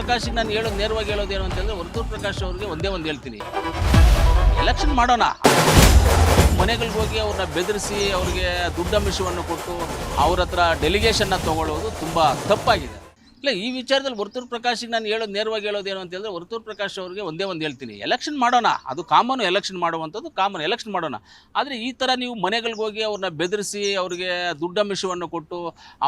ಪ್ರಕಾಶಿಗೆ ನಾನು ಹೇಳೋದು ನೇರವಾಗಿ ಹೇಳೋದು ಏನು ಅಂತಂದ್ರೆ, ವರ್ತೂರ್ ಪ್ರಕಾಶ್ ಅವ್ರಿಗೆ ಒಂದೇ ಒಂದು ಹೇಳ್ತೀನಿ. ಎಲೆಕ್ಷನ್ ಮಾಡೋಣ. ಮನೆಗಳಿಗೆ ಹೋಗಿ ಅವ್ರನ್ನ ಬೆದರಿಸಿ ಅವ್ರಿಗೆ ದುಡ್ಡಂಶವನ್ನು ಕೊಟ್ಟು ಅವ್ರ ಹತ್ರ ಡೆಲಿಗೇಷನ್ನ ತಗೊಳ್ಳೋದು ತುಂಬ ತಪ್ಪಾಗಿದೆ. ಇಲ್ಲ, ಈ ವಿಚಾರದಲ್ಲಿ ವರ್ತೂರ್ ಪ್ರಕಾಶಿಗೆ ನಾನು ಹೇಳೋದು ನೇರವಾಗಿ ಹೇಳೋದು ಏನು ಅಂತಂದರೆ, ವರ್ತೂರ್ ಪ್ರಕಾಶ್ ಅವ್ರಿಗೆ ಒಂದೇ ಒಂದು ಹೇಳ್ತೀನಿ. ಎಲೆಕ್ಷನ್ ಮಾಡೋಣ. ಅದು ಕಾಮನ್ ಎಲೆಕ್ಷನ್ ಮಾಡುವಂಥದ್ದು ಕಾಮನ್ ಎಲೆಕ್ಷನ್ ಮಾಡೋಣ. ಆದರೆ ಈ ಥರ ನೀವು ಮನೆಗಳಿಗೆ ಹೋಗಿ ಅವ್ರನ್ನ ಬೆದರಿಸಿ ಅವ್ರಿಗೆ ದುಡ್ಡಂಶವನ್ನು ಕೊಟ್ಟು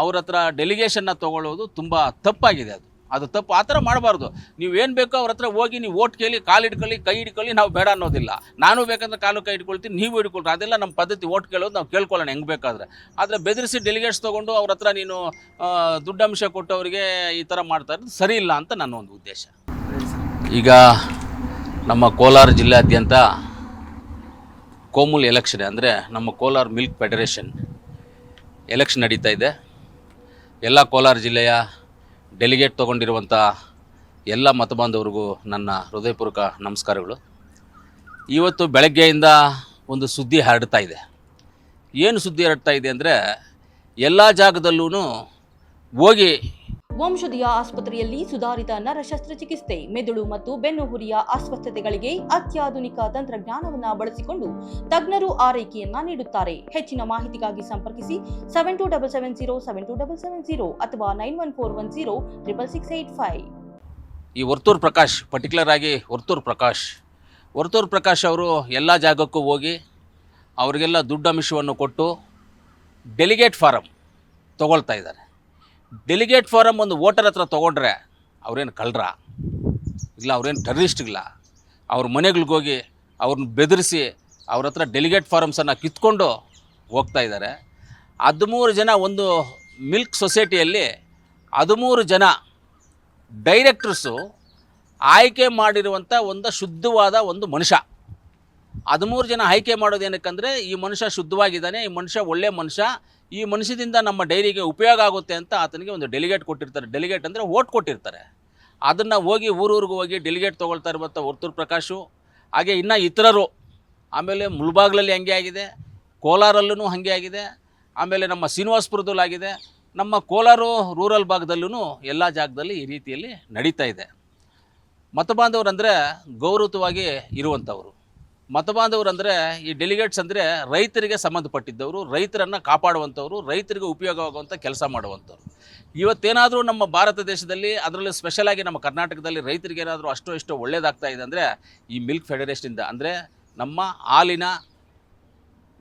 ಅವ್ರ ಹತ್ರ ಡೆಲಿಗೇಷನ್ನ ತಗೊಳ್ಳೋದು ತುಂಬ ತಪ್ಪಾಗಿದೆ ಅದು. ಅದು ತಪ್ಪು. ಆ ಥರ ಮಾಡಬಾರ್ದು. ನೀವು ಏನು ಬೇಕೋ ಅವ್ರ ಹತ್ರ ಹೋಗಿ ನೀವು ಓಟ್ ಕೇಳಿ, ಕಾಲು ಹಿಡ್ಕೊಳ್ಳಿ, ಕೈ ಹಿಡ್ಕೊಳ್ಳಿ, ನಾವು ಬೇಡ ಅನ್ನೋದಿಲ್ಲ. ನಾನು ಬೇಕಂದ್ರೆ ಕಾಲು ಕೈ ಹಿಡ್ಕೊಳ್ತೀನಿ, ನೀವು ಹಿಡ್ಕೊಳ್ರಿ. ಅದೆಲ್ಲ ನಮ್ಮ ಪದ್ಧತಿ. ಓಟ್ ಕೇಳೋದು ನಾವು ಕೇಳ್ಕೊಳ್ಳೋಣ ಹೆಂಗೆ ಬೇಕಾದ್ರೆ. ಆದರೆ ಬೆದರಿಸಿ ಡೆಲಿಗೇಟ್ಸ್ ತೊಗೊಂಡು ಅವ್ರ ಹತ್ರ ನೀನು ದುಡ್ಡಂಶ ದುಡ್ಡಂಶ ಕೊಟ್ಟವರಿಗೆ ಈ ಥರ ಮಾಡ್ತಾ ಇರೋದು ಸರಿ ಇಲ್ಲ ಅಂತ ನನ್ನ ಒಂದು ಉದ್ದೇಶ. ಈಗ ನಮ್ಮ ಕೋಲಾರ ಜಿಲ್ಲೆಯಾದ್ಯಂತ ಕೋಮುಲ್ ಎಲೆಕ್ಷನ್ ಅಂದರೆ ನಮ್ಮ ಕೋಲಾರ ಮಿಲ್ಕ್ ಫೆಡರೇಷನ್ ಎಲೆಕ್ಷನ್ ನಡೀತಾ ಇದೆ. ಎಲ್ಲ ಕೋಲಾರ ಜಿಲ್ಲೆಯ ಡೆಲಿಗೇಟ್ ತೊಗೊಂಡಿರುವಂಥ ಎಲ್ಲ ಮತಬಾಂಧವರಿಗೂ ನನ್ನ ಹೃದಯಪೂರ್ವಕ ನಮಸ್ಕಾರಗಳು. ಇವತ್ತು ಬೆಳಗ್ಗೆಯಿಂದ ಒಂದು ಸುದ್ದಿ ಹರಡ್ತಾ ಇದೆ. ಏನು ಸುದ್ದಿ ಹರಡ್ತಾ ಇದೆ ಅಂದರೆ, ಎಲ್ಲ ಜಾಗದಲ್ಲೂ ಹೋಗಿ ವಂಶದಿಯ ಆಸ್ಪತ್ರೆಯಲ್ಲಿ ಸುಧಾರಿತ ನರ ಶಸ್ತ್ರಚಿಕಿತ್ಸೆ ಮೆದುಳು ಮತ್ತು ಬೆನ್ನುಹುರಿಯ ಅಸ್ವಸ್ಥತೆಗಳಿಗೆ ಅತ್ಯಾಧುನಿಕ ತಂತ್ರಜ್ಞಾನವನ್ನು ಬಳಸಿಕೊಂಡು ತಜ್ಞರು ಆರೈಕೆಯನ್ನ ನೀಡುತ್ತಾರೆ. ಹೆಚ್ಚಿನ ಮಾಹಿತಿಗಾಗಿ ಸಂಪರ್ಕಿಸಿ seven two double seven zero seven two double seven zero ಅಥವಾ nine one four one zero triple six eight five ಈ ವರ್ತೂರ್ ಪ್ರಕಾಶ್ ಪರ್ಟಿಕ್ಯುಲರ್ ಆಗಿ ವರ್ತೂರ್ ಪ್ರಕಾಶ್. ವರ್ತೂರ್ ಪ್ರಕಾಶ್ ಅವರು ಎಲ್ಲ ಜಾಗಕ್ಕೂ ಹೋಗಿ ಅವರಿಗೆಲ್ಲ ದುಡ್ಡಂಶವನ್ನು ಕೊಟ್ಟು ಡೆಲಿಗೇಟ್ ಫಾರಮ್ ತಗೊಳ್ತಾ ಇದ್ದಾರೆ. ಡೆಲಿಗೇಟ್ ಫಾರಮ್ ಒಂದು ವೋಟರ್ ಹತ್ರ ತೊಗೊಂಡ್ರೆ ಅವ್ರೇನು ಕಳ್ರ? ಇಲ್ಲ, ಅವ್ರೇನು ಟೆರರಿಸ್ಟ್ಗಿಲ್ಲ ಅವ್ರ ಮನೆಗಳಿಗೋಗಿ ಅವ್ರನ್ನ ಬೆದರಿಸಿ ಅವ್ರ ಹತ್ರ ಡೆಲಿಗೇಟ್ ಫಾರಮ್ಸನ್ನು ಕಿತ್ಕೊಂಡು ಹೋಗ್ತಾ ಇದ್ದಾರೆ ಹದಿಮೂರು ಜನ ಒಂದು ಮಿಲ್ಕ್ ಸೊಸೈಟಿಯಲ್ಲಿ ಹದಿಮೂರು ಜನ ಡೈರೆಕ್ಟರ್ಸು ಆಯ್ಕೆ ಮಾಡಿರುವಂಥ ಒಂದು ಶುದ್ಧವಾದ ಒಂದು ಮನುಷ್ಯ. ಹದಿಮೂರು ಜನ ಆಯ್ಕೆ ಮಾಡೋದು ಏನಕ್ಕಂದರೆ ಈ ಮನುಷ್ಯ ಶುದ್ಧವಾಗಿದ್ದಾನೆ, ಈ ಮನುಷ್ಯ ಒಳ್ಳೆ ಮನುಷ್ಯ, ಈ ಮನುಷ್ಯದಿಂದ ನಮ್ಮ ಡೈರಿಗೆ ಉಪಯೋಗ ಆಗುತ್ತೆ ಅಂತ ಆತನಿಗೆ ಒಂದು ಡೆಲಿಗೇಟ್ ಕೊಟ್ಟಿರ್ತಾರೆ. ಡೆಲಿಗೇಟ್ ಅಂದರೆ ಓಟ್ ಕೊಟ್ಟಿರ್ತಾರೆ. ಅದನ್ನು ಹೋಗಿ ಊರೂರಿಗೆ ಹೋಗಿ ಡೆಲಿಗೇಟ್ ತೊಗೊಳ್ತಾ ಇರುವಂಥ ವರ್ತೂರ್ ಪ್ರಕಾಶು, ಹಾಗೆ ಇನ್ನು ಇತರರು, ಆಮೇಲೆ ಮುಳ್ಬಾಗ್ಲಲ್ಲಿ ಹಂಗೆ ಆಗಿದೆ ಕೋಲಾರಲ್ಲೂ ಹಾಗೆ ಆಗಿದೆ, ಆಮೇಲೆ ನಮ್ಮ ಶ್ರೀನಿವಾಸಪುರದಲ್ಲಾಗಿದೆ, ನಮ್ಮ ಕೋಲಾರ ರೂರಲ್ ಭಾಗದಲ್ಲೂ ಎಲ್ಲ ಜಾಗದಲ್ಲಿ ಈ ರೀತಿಯಲ್ಲಿ ನಡೀತಾ ಇದೆ. ಮತಬಾಂಧವರಂದರೆ ಗೌರವವಾಗಿ ಇರುವಂಥವ್ರು ಮತಬಾಂಧವರಂದರೆ ಈ ಡೆಲಿಗೇಟ್ಸ್ ಅಂದರೆ ರೈತರಿಗೆ ಸಂಬಂಧಪಟ್ಟಿದ್ದವರು, ರೈತರನ್ನು ಕಾಪಾಡುವಂಥವ್ರು, ರೈತರಿಗೆ ಉಪಯೋಗವಾಗುವಂಥ ಕೆಲಸ ಮಾಡುವಂಥವ್ರು. ಇವತ್ತೇನಾದರೂ ನಮ್ಮ ಭಾರತ ದೇಶದಲ್ಲಿ ಅದರಲ್ಲೂ ಸ್ಪೆಷಲಾಗಿ ನಮ್ಮ ಕರ್ನಾಟಕದಲ್ಲಿ ರೈತರಿಗೆ ಏನಾದರೂ ಅಷ್ಟೋ ಇಷ್ಟೋ ಒಳ್ಳೇದಾಗ್ತಾ ಇದೆ ಅಂದರೆ ಈ ಮಿಲ್ಕ್ ಫೆಡರೇಷನಿಂದ ಅಂದರೆ ನಮ್ಮ ಹಾಲಿನ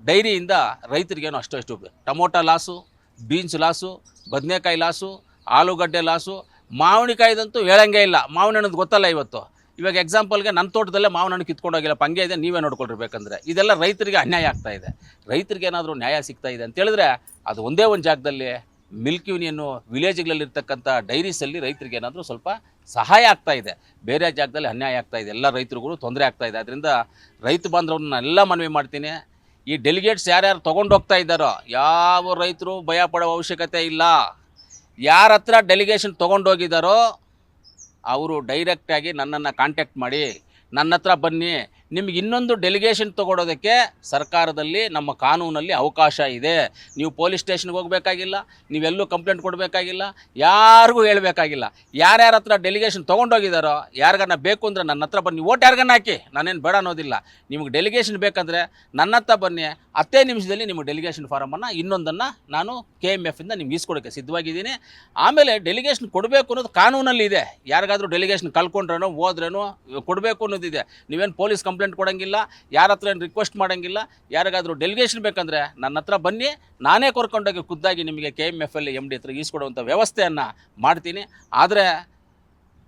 ಡೈರಿಯಿಂದ ರೈತರಿಗೇನು ಅಷ್ಟೋ ಇಷ್ಟು ಟೊಮೊಟೊ ಲಾಸು ಬೀನ್ಸ್ ಲಾಸು ಬದನೆಕಾಯಿ ಲಾಸು ಆಲೂಗಡ್ಡೆ ಲಾಸು ಮಾವಿನಕಾಯ್ದಂತೂ ಹೇಳಂಗೆ ಇಲ್ಲ. ಮಾವಿನ ಹಣ್ಣದು ಗೊತ್ತಲ್ಲ ಇವತ್ತು. ಇವಾಗ ಎಕ್ಸಾಂಪಲ್ಗೆ ನನ್ನ ತೋಟದಲ್ಲೇ ಮಾವಿನ ಹಣ್ಣು ಕಿತ್ಕೊಂಡೋಗಿಲ್ಲಪ್ಪ ಹಂಗೆ ಇದೆ, ನೀವೇ ನೋಡ್ಕೊಳ್ಬೇಕಂದ್ರೆ ಇದೆಲ್ಲ ರೈತರಿಗೆ ಅನ್ಯಾಯ ಆಗ್ತಾ ಇದೆ. ರೈತರಿಗೆ ಏನಾದರೂ ನ್ಯಾಯ ಸಿಗ್ತಾ ಇದೆ ಅಂತ ಹೇಳಿದ್ರೆ ಅದು ಒಂದೇ ಒಂದು ಜಾಗದಲ್ಲಿ ಮಿಲ್ಕ್ ಯೂನಿಯನ್ನು ವಿಲೇಜ್ಗಳಲ್ಲಿರ್ತಕ್ಕಂಥ ಡೈರೀಸಲ್ಲಿ ರೈತರಿಗೆ ಏನಾದರೂ ಸ್ವಲ್ಪ ಸಹಾಯ ಆಗ್ತಾ ಇದೆ. ಬೇರೆ ಜಾಗದಲ್ಲಿ ಅನ್ಯಾಯ ಆಗ್ತಾ ಇದೆ. ಎಲ್ಲ ರೈತರುಗಳು ತೊಂದರೆ ಆಗ್ತಾ ಇದೆ. ಅದರಿಂದ ರೈತ ಬಾಂಧವ್ರನ್ನ ಎಲ್ಲ ಮನವಿ ಮಾಡ್ತೀನಿ. ಈ ಡೆಲಿಗೇಟ್ಸ್ ಯಾರ್ಯಾರು ತೊಗೊಂಡು ಹೋಗ್ತಾ ಇದ್ದಾರೋ, ಯಾವ ರೈತರು ಭಯ ಅವಶ್ಯಕತೆ ಇಲ್ಲ. ಯಾರ ಹತ್ರ ಡೆಲಿಗೇಷನ್ ತೊಗೊಂಡೋಗಿದ್ದಾರೋ ಅವರು ಡೈರೆಕ್ಟಾಗಿ ನನ್ನನ್ನು ಕಾಂಟ್ಯಾಕ್ಟ್ ಮಾಡಿ ನನ್ನ ಹತ್ರ ಬನ್ನಿ ನಿಮ್ಗೆ ಇನ್ನೊಂದು ಡೆಲಿಗೇಷನ್ ತೊಗೊಳೋದಕ್ಕೆ ಸರ್ಕಾರದಲ್ಲಿ ನಮ್ಮ ಕಾನೂನಲ್ಲಿ ಅವಕಾಶ ಇದೆ. ನೀವು ಪೊಲೀಸ್ ಸ್ಟೇಷನ್ಗೆ ಹೋಗಬೇಕಾಗಿಲ್ಲ ನೀವೆಲ್ಲೂ ಕಂಪ್ಲೇಂಟ್ ಕೊಡಬೇಕಾಗಿಲ್ಲ, ಯಾರಿಗೂ ಹೇಳಬೇಕಾಗಿಲ್ಲ. ಯಾರ್ಯಾರ ಹತ್ರ ಡೆಲಿಗೇಷನ್ ತೊಗೊಂಡೋಗಿದ್ದಾರೋ ಯಾರಿಗನ್ನ ಬೇಕು ಅಂದರೆ ನನ್ನ ಹತ್ರ ಬನ್ನಿ, ಓಟ್ ಯಾರಿಗನ್ನ ಹಾಕಿ? ನಾನೇನು ಬೇಡ ಅನ್ನೋದಿಲ್ಲ. ನಿಮಗೆ ಡೆಲಿಗೇಷನ್ ಬೇಕಂದರೆ ನನ್ನ ಹತ್ರ ಬನ್ನಿ ಹತ್ತೇ ನಿಮಿಷದಲ್ಲಿ ನಿಮಗೆ ಡೆಲಿಗೇಷನ್ ಫಾರಮನ್ನು ಇನ್ನೊಂದನ್ನು ನಾನು ಕೆ ಎಂ ಎಫಿಂದ ನಿಮ್ಗೆ ಈಸ್ಕೊಡೋಕ್ಕೆ ಸಿದ್ಧವಾಗಿದ್ದೀನಿ. ಆಮೇಲೆ ಡೆಲಿಗೇಷನ್ ಕೊಡಬೇಕು ಅನ್ನೋದು ಕಾನೂನಲ್ಲಿ ಇದೆ ಯಾರಿಗಾದರೂ ಡೆಲಿಗೇಷನ್ ಕಳ್ಕೊಂಡ್ರೇನೋ, ಹೋದ್ರೇನೋ, ಕೊಡಬೇಕು ಅನ್ನೋದಿದೆ. ನೀವೇನು ಪೊಲೀಸ್ ಕಂಪ್ಲೇಂಟ್ ಕೊಡೋಂಗಿಲ್ಲ, ಯಾರ ಹತ್ರ ಏನು ರಿಕ್ವೆಸ್ಟ್ ಮಾಡೋಂಗಿಲ್ಲ, ಯಾರಿಗಾದರೂ ಡೆಲಿಗೇಷನ್ ಬೇಕಂದರೆ ನನ್ನ ಹತ್ರ ಬನ್ನಿ, ನಾನೇ ಕರ್ಕೊಂಡೋಗಿ ಖುದ್ದಾಗಿ ನಿಮಗೆ K M F L M D ಹತ್ರ ಈಸ್ಕೊಡುವಂಥ ವ್ಯವಸ್ಥೆಯನ್ನು ಮಾಡ್ತೀನಿ. ಆದರೆ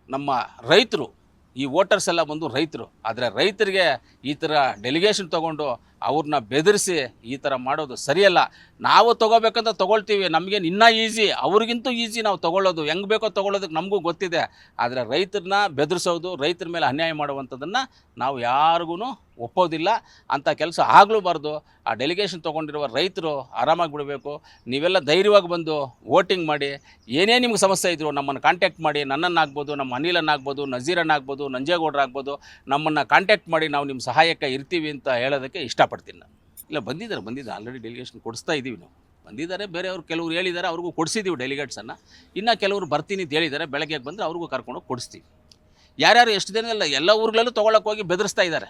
ನಮ್ಮ ರೈತರು, ಈ ವೋಟರ್ಸ್ ಎಲ್ಲ ಬಂದು ರೈತರು, ಆದರೆ ರೈತರಿಗೆ ಈ ಥರ ಡೆಲಿಗೇಷನ್ ತೊಗೊಂಡು ಅವ್ರನ್ನ ಬೆದರಿಸಿ ಈ ಥರ ಮಾಡೋದು ಸರಿಯಲ್ಲ. ನಾವು ತೊಗೋಬೇಕಂತ ತೊಗೊಳ್ತೀವಿ. ನಮಗೇನು ಇನ್ನೂ ಈಸಿ ಅವ್ರಿಗಿಂತೂ ಈಸಿ ನಾವು ತೊಗೊಳ್ಳೋದು. ಹೆಂಗೆ ಬೇಕೋ ತೊಗೊಳ್ಳೋದಕ್ಕೆ ನಮಗೂ ಗೊತ್ತಿದೆ. ಆದರೆ ರೈತರನ್ನ ಬೆದರಿಸೋದು, ರೈತರ ಮೇಲೆ ಅನ್ಯಾಯ ಮಾಡುವಂಥದ್ದನ್ನು ನಾವು ಯಾರಿಗೂ ಒಪ್ಪೋದಿಲ್ಲ. ಅಂಥ ಕೆಲಸ ಆಗಲೂಬಾರ್ದು. ಆ ಡೆಲಿಗೇಷನ್ ತೊಗೊಂಡಿರುವ ರೈತರು ಆರಾಮಾಗಿ ಬಿಡಬೇಕು. ನೀವೆಲ್ಲ ಧೈರ್ಯವಾಗಿ ಬಂದು ವೋಟಿಂಗ್ ಮಾಡಿ. ಏನೇ ನಿಮ್ಗೆ ಸಮಸ್ಯೆ ಇದ್ದರು ನಮ್ಮನ್ನು ಕಾಂಟ್ಯಾಕ್ಟ್ ಮಾಡಿ. ನನ್ನನ್ನು ಆಗ್ಬೋದು ನಮ್ಮ ಅನಿಲನ್ನು ಆಗ್ಬೋದು ನಂಜೇಗೌಡರಾಗ್ಬೋದು, ನಮ್ಮನ್ನು ಕಾಂಟ್ಯಾಕ್ಟ್ ಮಾಡಿ ನಾವು ನಿಮ್ಮ ಸಹಾಯಕ್ಕೆ ಇರ್ತೀವಿ ಅಂತ ಹೇಳೋದಕ್ಕೆ ಇಷ್ಟಪಡ್ತೀನಿ. ನಾನು. ಇಲ್ಲ, ಬಂದಿದ್ದಾರೆ ಬಂದಿದ್ದಾರೆ. ಆಲ್ರೆಡಿ ಡೆಲಿಗೇಷನ್ ಕೊಡಿಸ್ತಾ ಇದ್ದೀವಿ ನಾವು. ಬಂದಿದ್ದಾರೆ, ಬೇರೆಯವರು ಕೆಲವರು ಹೇಳಿದ್ದಾರೆ, ಅವ್ರಿಗೂ ಕೊಡಿಸಿದ್ದೀವಿ ಡೆಲಿಗೇಟ್ಸನ್ನು ಇನ್ನು ಕೆಲವರು ಬರ್ತೀನಿ ಅಂತ ಹೇಳಿದ್ದಾರೆ, ಬೆಳಗ್ಗೆ ಬಂದರೆ ಅವ್ರಿಗೂ ಕರ್ಕೊಂಡೋಗಿ ಕೊಡಿಸ್ತೀವಿ. ಯಾರ್ಯಾರು ಎಷ್ಟು ದಿನ ಇಲ್ಲ, ಎಲ್ಲ ಊರುಗಳಲ್ಲೂ ತೊಗೊಳಕ್ಕೆ ಹೋಗಿ ಬೆದರಿಸ್ತಾ ಇದ್ದಾರೆ.